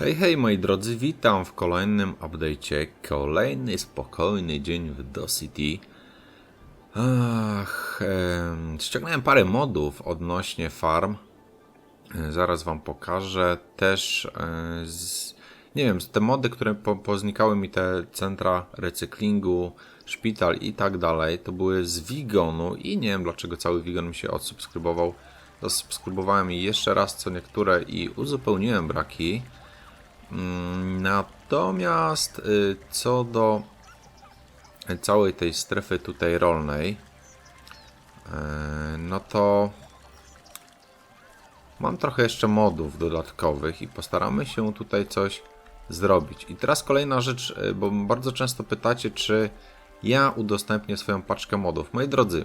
Hej, hej moi drodzy, witam w kolejnym update'cie. Kolejny spokojny dzień w Do City. Ach, em, ściągnąłem parę modów odnośnie farm. E, Zaraz wam pokażę. Też e, z, nie wiem, te mody, które po, poznikały mi te centra recyklingu, szpital i tak dalej, to były z Wigonu i nie wiem dlaczego cały Wigon mi się odsubskrybował. Zasubskrybowałem je jeszcze raz co niektóre i uzupełniłem braki. Mm, Natomiast y, co do całej tej strefy tutaj rolnej, e, no to mam trochę jeszcze modów dodatkowych i postaramy się tutaj coś zrobić. I teraz kolejna rzecz, y, bo bardzo często pytacie, czy ja udostępnię swoją paczkę modów. Moi drodzy,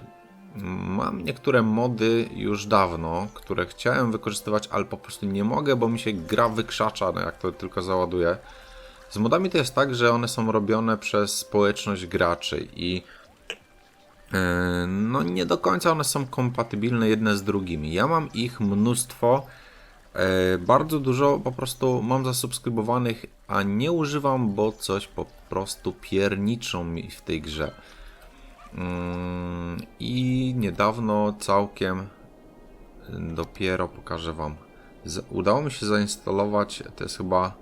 Mam niektóre mody już dawno, które chciałem wykorzystywać, ale po prostu nie mogę, bo mi się gra wykrzacza, no jak to tylko załaduję. Z modami to jest tak, że one są robione przez społeczność graczy i yy, no nie do końca one są kompatybilne jedne z drugimi. Ja mam ich mnóstwo, yy, bardzo dużo po prostu mam zasubskrybowanych, a nie używam, bo coś po prostu pierniczą mi w tej grze. Mm, I niedawno całkiem dopiero pokażę Wam. Udało mi się zainstalować, to jest chyba.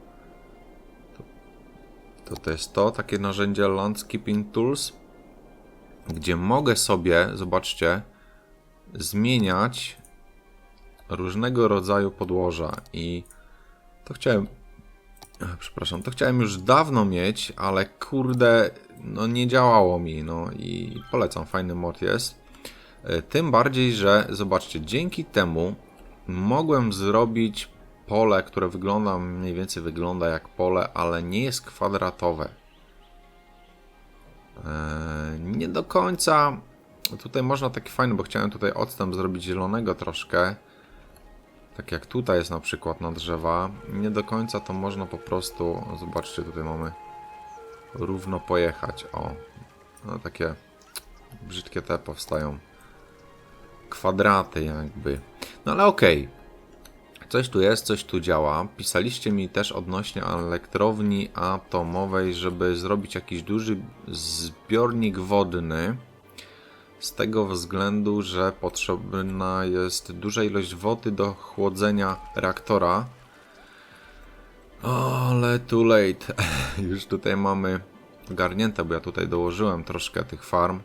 To, to, jest to, takie narzędzie Landscaping Tools, gdzie mogę sobie, zobaczcie, zmieniać różnego rodzaju podłoża. I to chciałem. Przepraszam, to chciałem już dawno mieć, ale kurde, no nie działało mi, no i polecam, fajny mod jest. E, Tym bardziej, że zobaczcie, dzięki temu mogłem zrobić pole, które wygląda, mniej więcej wygląda jak pole, ale nie jest kwadratowe. E, Nie do końca, tutaj można taki fajny, bo chciałem tutaj odstęp zrobić zielonego troszkę. Tak jak tutaj jest na przykład na drzewa, nie do końca to można po prostu, zobaczcie, tutaj mamy równo pojechać. O, no takie brzydkie te powstają. Kwadraty jakby. No ale okej. Coś tu jest, coś tu działa. Pisaliście mi też odnośnie elektrowni atomowej, żeby zrobić jakiś duży zbiornik wodny. Z tego względu, że potrzebna jest duża ilość wody do chłodzenia reaktora. Ale too late. Już tutaj mamy ogarnięte, bo ja tutaj dołożyłem troszkę tych farm.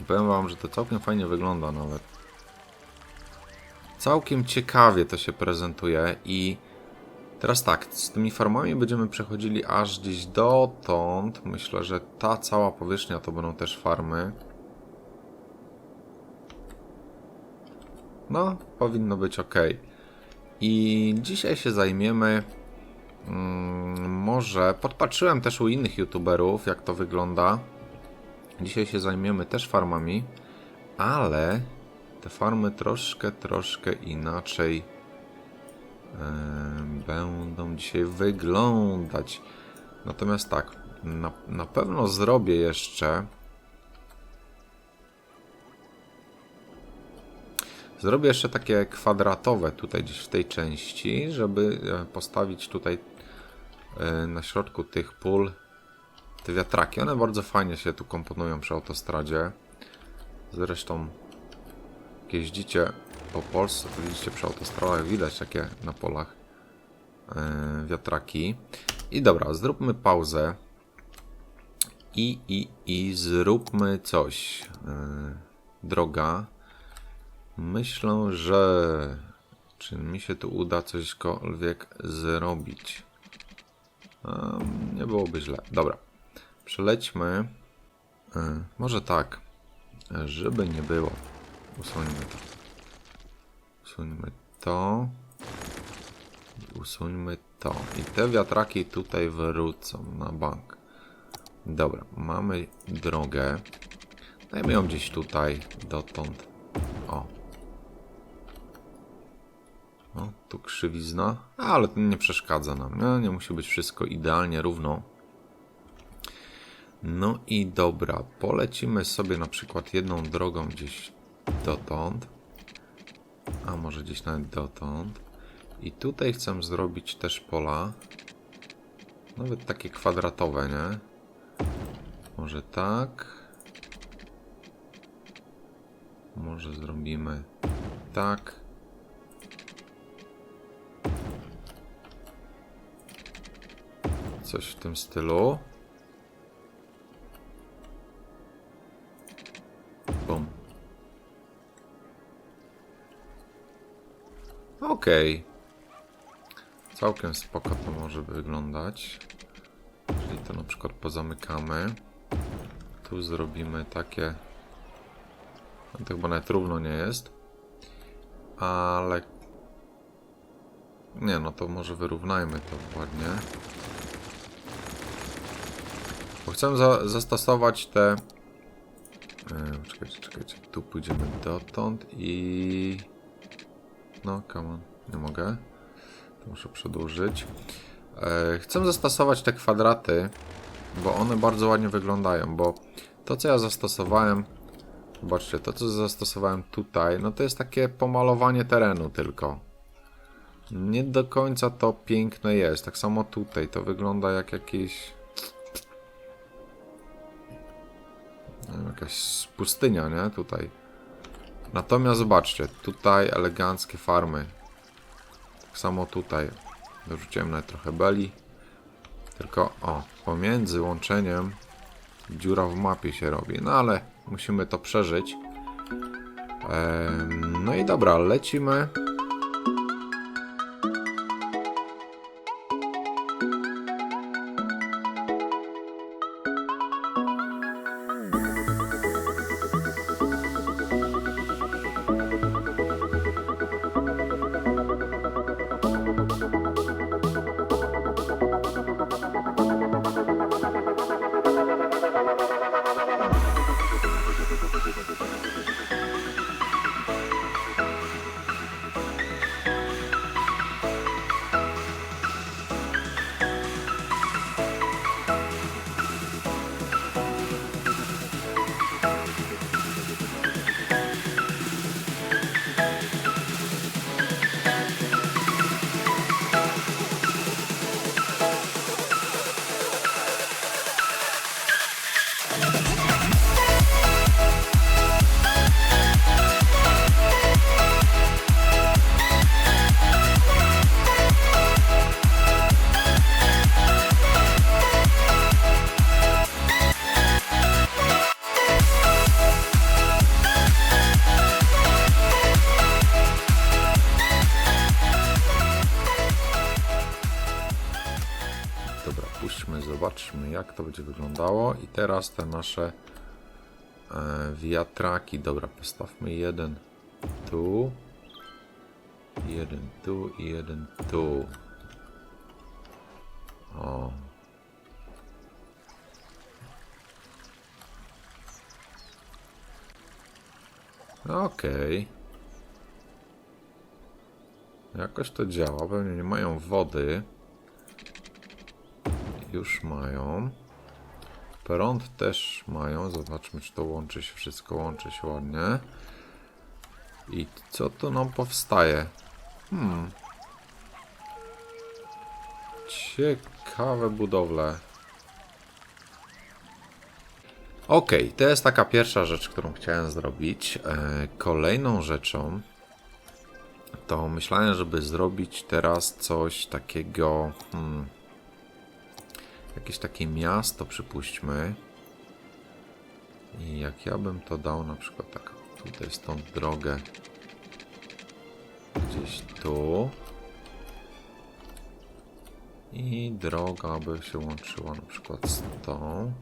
I powiem wam, że to całkiem fajnie wygląda nawet. Całkiem ciekawie to się prezentuje i teraz tak, z tymi farmami będziemy przechodzili aż gdzieś dotąd. Myślę, że ta cała powierzchnia to będą też farmy. No, powinno być ok. I dzisiaj się zajmiemy. Mm, może podpatrzyłem też u innych youtuberów, jak to wygląda. Dzisiaj się zajmiemy też farmami, ale te farmy troszkę, troszkę inaczej e, będą dzisiaj wyglądać. Natomiast tak, na, na pewno zrobię jeszcze. Zrobię jeszcze takie kwadratowe tutaj gdzieś w tej części, żeby e, postawić tutaj e, na środku tych pól te wiatraki. One bardzo fajnie się tu komponują przy autostradzie. Zresztą jak jeździcie po Polsce, to widzicie przy autostradach widać takie na polach e, wiatraki. I dobra, zróbmy pauzę. I, i, i zróbmy coś. Droga. Myślę, że czy mi się tu uda cośkolwiek zrobić. Um, nie byłoby źle. Dobra. Przelećmy. Y, może tak. Żeby nie było. Usuńmy to. Usuńmy to. Usuńmy to. I te wiatraki tutaj wrócą na bank. Dobra, mamy drogę. Dajmy ją gdzieś tutaj, dotąd. O, no, tu krzywizna, ale to nie przeszkadza nam. Nie, nie musi być wszystko idealnie równo. No i dobra, polecimy sobie na przykład jedną drogą gdzieś dotąd. A może gdzieś nawet dotąd. I tutaj chcę zrobić też pola. Nawet takie kwadratowe, nie? Może tak. Może zrobimy tak. Coś w tym stylu. Bum. Okej. Całkiem spoko to może wyglądać. Czyli to na przykład pozamykamy. Tu zrobimy takie... No to chyba nawet równo nie jest. Ale... Nie, no to może wyrównajmy to ładnie. Chcę za zastosować te... Yy, czekajcie, czekajcie. Tu pójdziemy dotąd i... No, come on. Nie mogę. To muszę przedłużyć. E, chcę zastosować te kwadraty, bo one bardzo ładnie wyglądają, bo to co ja zastosowałem, zobaczcie, to co zastosowałem tutaj, no to jest takie pomalowanie terenu tylko. Nie do końca to piękne jest, tak samo tutaj, to wygląda jak jakieś... jakaś pustynia, nie? Tutaj. Natomiast zobaczcie, tutaj eleganckie farmy. Tak samo tutaj. Dorzuciłem nawet trochę beli. Tylko, o, pomiędzy łączeniem dziura w mapie się robi. No ale musimy to przeżyć. Em, no i dobra, lecimy. Zobaczmy jak to będzie wyglądało. I teraz te nasze e, wiatraki. Dobra, postawmy jeden tu, jeden tu i jeden tu. O. Okej. Jakoś to działa. Pewnie nie mają wody. Już mają. Prąd też mają. Zobaczmy, czy to łączy się. Wszystko łączy się ładnie. I co tu nam powstaje? Hmm. Ciekawe budowle. Ok, to jest taka pierwsza rzecz, którą chciałem zrobić. E, kolejną rzeczą to myślałem, żeby zrobić teraz coś takiego. Hmm, jakieś takie miasto, przypuśćmy. I jak ja bym to dał na przykład tak tutaj stąd drogę gdzieś tu. I droga by się łączyła na przykład z tą.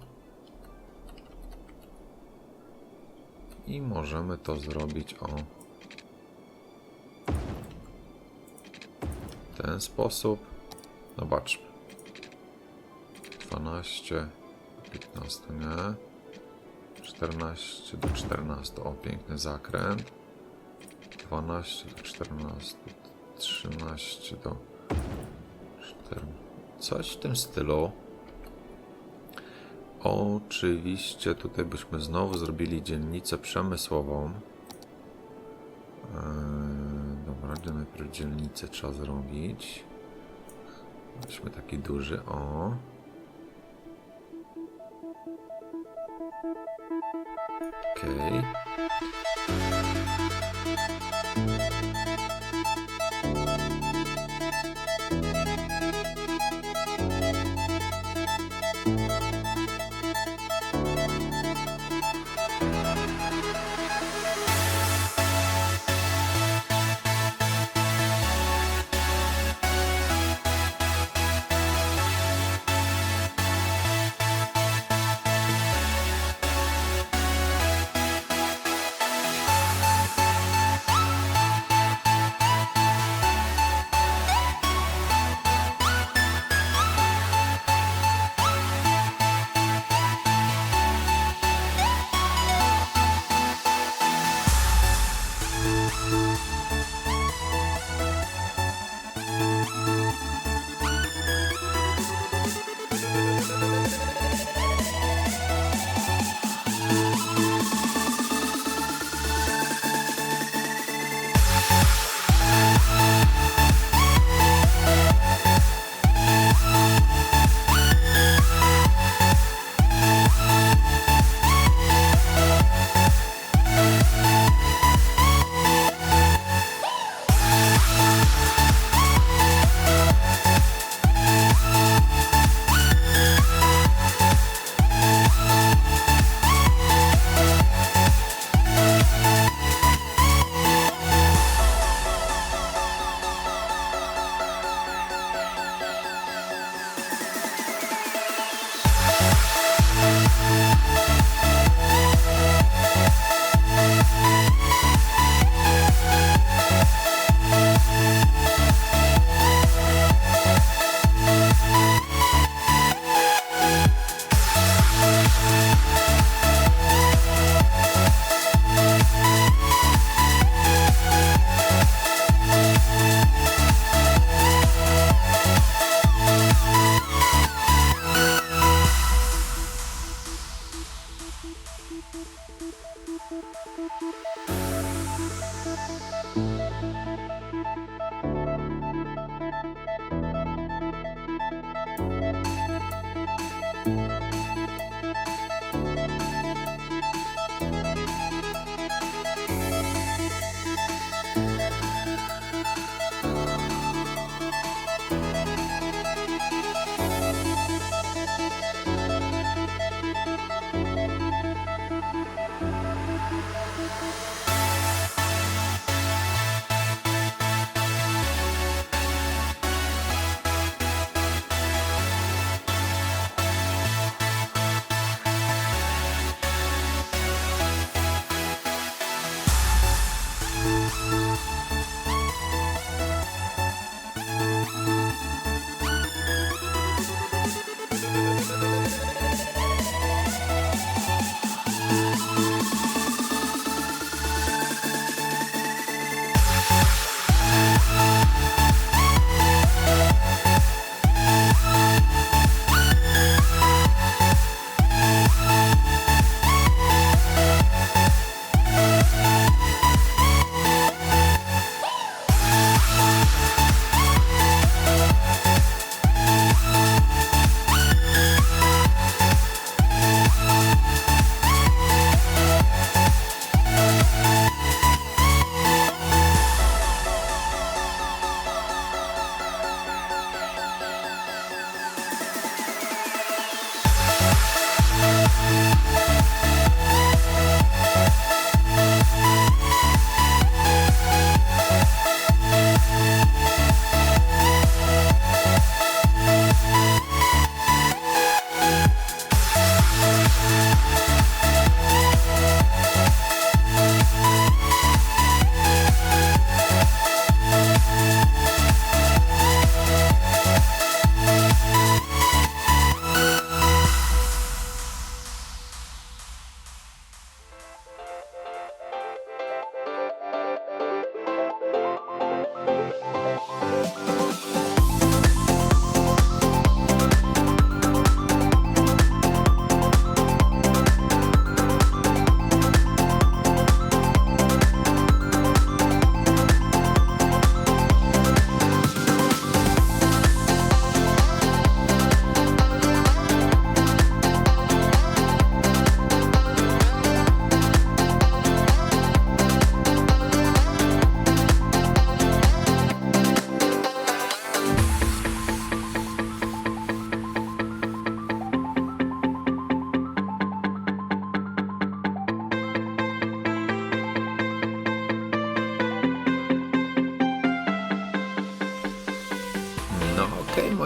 I możemy to zrobić o ten sposób. Zobaczmy. 12, 15, nie. 14 do 14. O, piękny zakręt. 12 do 14. 13 do 14. Coś w tym stylu. Oczywiście tutaj byśmy znowu zrobili dzielnicę przemysłową. Eee, dobra, Bardzo najpierw dzielnicę trzeba zrobić. Weźmy taki duży, o. Okej.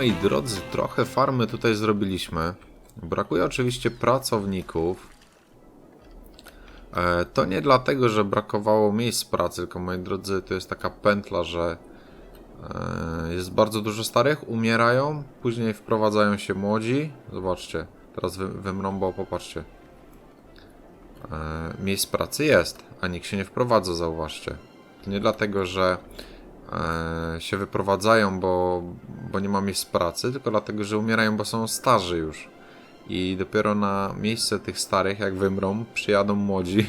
Moi drodzy, trochę farmy tutaj zrobiliśmy. Brakuje oczywiście pracowników. E, To nie dlatego, że brakowało miejsc pracy, tylko moi drodzy, to jest taka pętla, że e, jest bardzo dużo starych, umierają, później wprowadzają się młodzi. Zobaczcie, teraz wy, wymrą, bo popatrzcie. E, Miejsc pracy jest, a nikt się nie wprowadza, zauważcie. To nie dlatego, że się wyprowadzają, bo, bo nie ma miejsc pracy, tylko dlatego, że umierają, bo są starzy już. I dopiero na miejsce tych starych, jak wymrą, przyjadą młodzi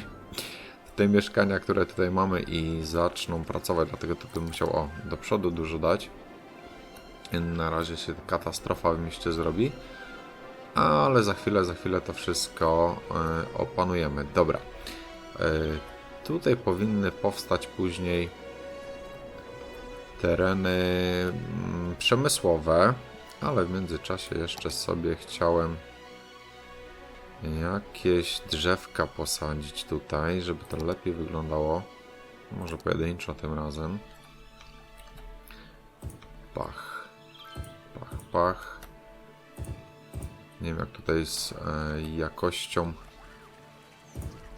w te mieszkania, które tutaj mamy i zaczną pracować. Dlatego to bym musiał o, do przodu dużo dać. Na razie się katastrofa w mieście zrobi. Ale za chwilę, za chwilę to wszystko e, opanujemy. Dobra. E, tutaj powinny powstać później tereny mm, przemysłowe, ale w międzyczasie jeszcze sobie chciałem jakieś drzewka posadzić tutaj, żeby to lepiej wyglądało. Może pojedynczo tym razem. Pach. Pach, pach. Nie wiem jak tutaj z e, jakością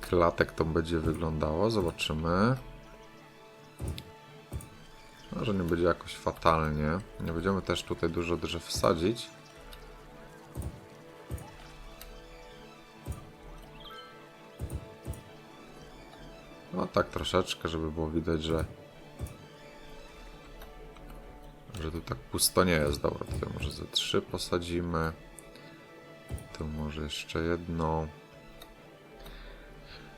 klatek to będzie wyglądało. Zobaczymy. Może nie będzie jakoś fatalnie. Nie będziemy też tutaj dużo drzew wsadzić. No tak troszeczkę, żeby było widać, że że tu tak pusto nie jest. Dobra, tutaj może ze trzy posadzimy. Tu może jeszcze jedno.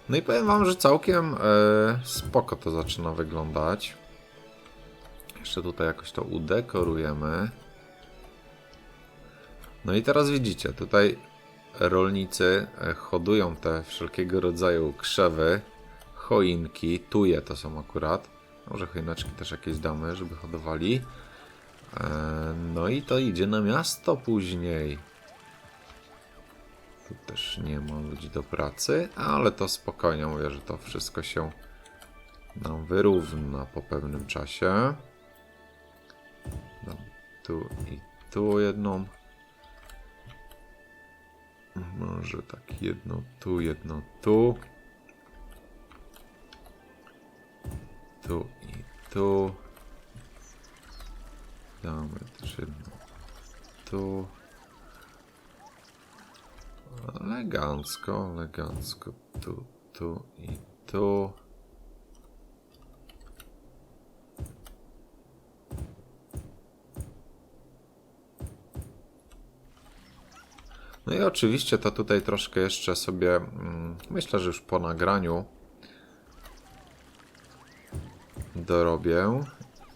No i powiem wam, że całkiem e, spoko to zaczyna wyglądać. Jeszcze tutaj jakoś to udekorujemy. No i teraz widzicie, tutaj rolnicy e, hodują te wszelkiego rodzaju krzewy, choinki, tuje to są akurat. Może choineczki też jakieś damy, żeby hodowali. E, No i to idzie na miasto później. Tu też nie ma ludzi do pracy, ale to spokojnie mówię, że to wszystko się nam wyrówna po pewnym czasie. Dam tu i tu jedną. Może tak jedno tu, jedno tu. Tu i tu. Damy też jedno tu. Elegancko, elegancko. Tu, tu i tu. No i oczywiście to tutaj troszkę jeszcze sobie, mm, myślę, że już po nagraniu dorobię.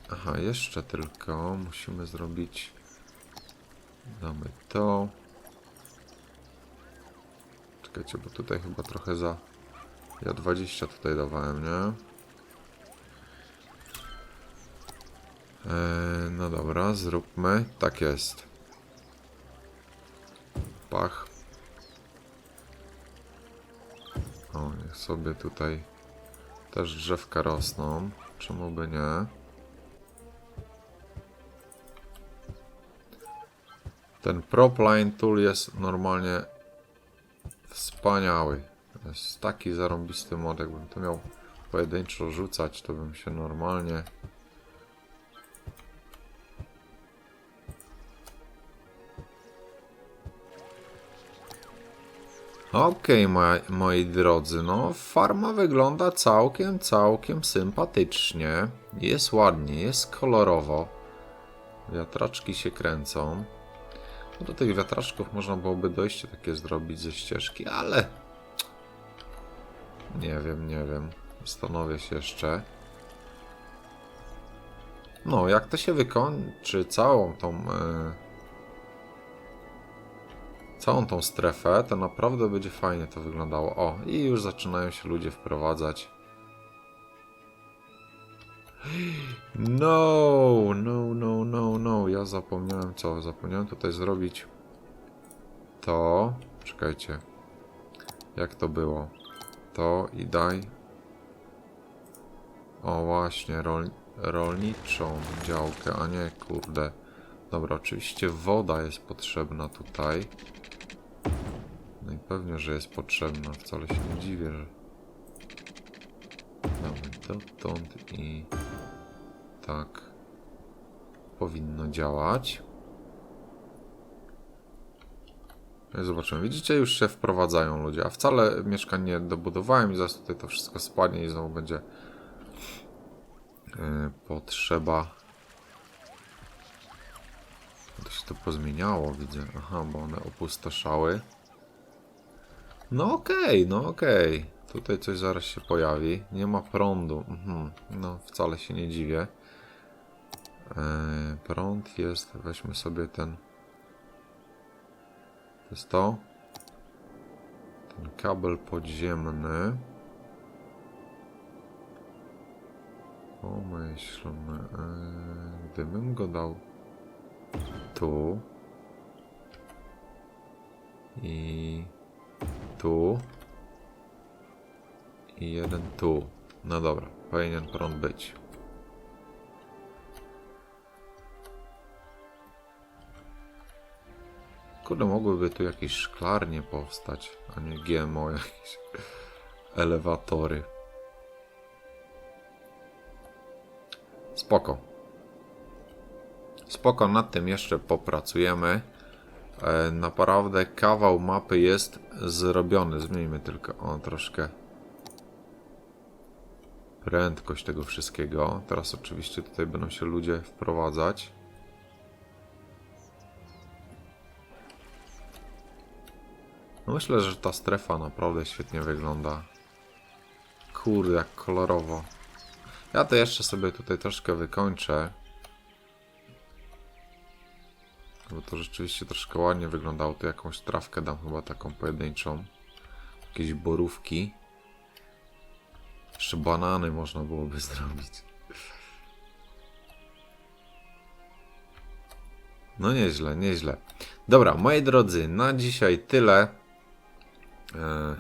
Aha, jeszcze tylko musimy zrobić, damy to. Czekajcie, bo tutaj chyba trochę za, ja 20 tutaj dawałem, nie? Eee, no dobra, zróbmy, tak jest. O, niech sobie tutaj też drzewka rosną. Czemu by nie? Ten Propline Tool jest normalnie wspaniały. Jest taki zarąbisty mod. Jakbym to miał pojedynczo rzucać, to bym się normalnie Okej, moi, moi drodzy, no farma wygląda całkiem, całkiem sympatycznie. Jest ładnie, jest kolorowo. Wiatraczki się kręcą. No do tych wiatraczków można byłoby dojście takie zrobić ze ścieżki, ale... Nie wiem, nie wiem. Zastanowię się jeszcze. No, jak to się wykończy całą tą... e, całą tą strefę, to naprawdę będzie fajnie to wyglądało. O, i już zaczynają się ludzie wprowadzać. No, no, no, no, no. Ja zapomniałem co? Zapomniałem tutaj zrobić to. Czekajcie. Jak to było? To i daj. O, właśnie, rol, rolniczą działkę, a nie, kurde, Dobra, oczywiście woda jest potrzebna tutaj. No i pewnie, że jest potrzebna. Wcale się nie dziwię, że... Damy dotąd i... Tak. Powinno działać. No Zobaczymy. Widzicie, już się wprowadzają ludzie, a wcale mieszkań nie dobudowałem i zaraz tutaj to wszystko spadnie i znowu będzie yy, potrzeba. Się to pozmieniało, widzę. Aha, bo one opustoszały. No okej, no okej. Tutaj coś zaraz się pojawi. Nie ma prądu. Mhm. No, wcale się nie dziwię. Yy, prąd jest, weźmy sobie ten to jest to. Ten kabel podziemny. Pomyślmy. Yy, gdybym go dał tu i tu i jeden tu. No dobra, powinien prąd być. Kurde, mogłyby tu jakieś szklarnie powstać, a nie GMO jakieś elewatory. Spoko. Spoko, nad tym jeszcze popracujemy. E, naprawdę kawał mapy jest zrobiony. Zmieńmy tylko o troszkę prędkość tego wszystkiego. Teraz oczywiście tutaj będą się ludzie wprowadzać. No myślę, że ta strefa naprawdę świetnie wygląda. Kurde, jak kolorowo. Ja to jeszcze sobie tutaj troszkę wykończę. Bo to rzeczywiście troszkę ładnie wyglądało. Tu jakąś trawkę dam chyba taką pojedynczą. Jakieś borówki. Jeszcze banany można byłoby zrobić. No nieźle, nieźle. Dobra, moi drodzy, na dzisiaj tyle. E,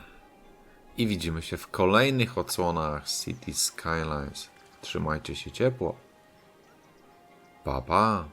I widzimy się w kolejnych odsłonach City Skylines. Trzymajcie się ciepło. Pa, pa.